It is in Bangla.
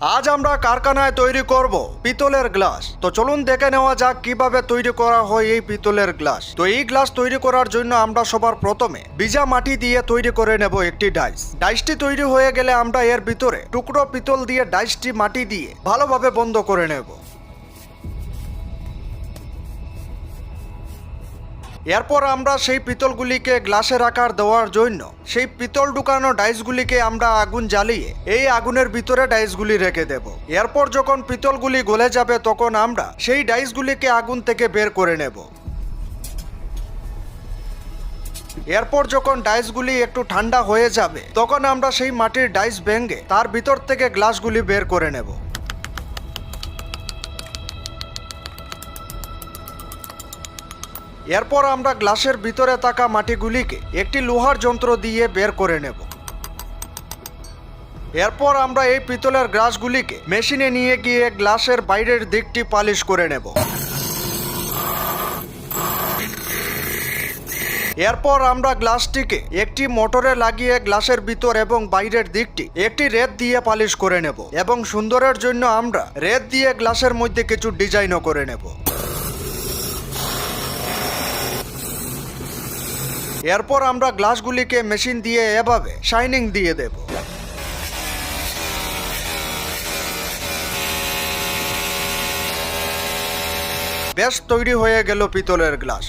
আজ আমরা কারখানায় তৈরি করব পিতলের গ্লাস। তো চলুন দেখে নেওয়া যাক কীভাবে তৈরি করা হয় এই পিতলের গ্লাস। তো এই গ্লাস তৈরি করার জন্য আমরা সবার প্রথমে বিজা মাটি দিয়ে তৈরি করে নেব একটি ডাইস। ডাইসটি তৈরি হয়ে গেলে আমরা এর ভিতরে টুকরো পিতল দিয়ে ডাইসটি মাটি দিয়ে ভালোভাবে বন্ধ করে নেব। এরপর আমরা সেই পিতলগুলিকে গ্লাসের আকার দেওয়ার জন্য, সেই পিতল ঢুকানো ডাইসগুলিকে আমরা আগুন জ্বালিয়ে এই আগুনের ভিতরে ডাইসগুলি রেখে দেব। এরপর যখন পিতলগুলি গলে যাবে, তখন আমরা সেই ডাইসগুলিকে আগুন থেকে বের করে নেব। এরপর যখন ডাইসগুলি একটু ঠান্ডা হয়ে যাবে, তখন আমরা সেই মাটির ডাইস ভেঙে তার ভিতর থেকে গ্লাসগুলি বের করে নেব। এরপর আমরা গ্লাসের ভিতরে থাকা মাটিগুলিকে একটি লোহার যন্ত্র দিয়ে বের করে নেব। এরপর আমরা এই পিতলের গ্লাসগুলিকে মেশিনে নিয়ে গিয়ে গ্লাসের বাইরের দিকটি পালিশ করে নেব। এরপর আমরা গ্লাসটিকে একটি মোটরে লাগিয়ে গ্লাসের ভিতর এবং বাইরের দিকটি একটি রেত দিয়ে পালিশ করে নেব এবং সুন্দরের জন্য আমরা রেত দিয়ে গ্লাসের মধ্যে কিছু ডিজাইনও করে নেব। এরপর আমরা গ্লাসগুলিকে মেশিন দিয়ে এভাবে শাইনিং দিয়ে দেব। বেশ তৈরি হয়ে গেল পিতলের গ্লাস।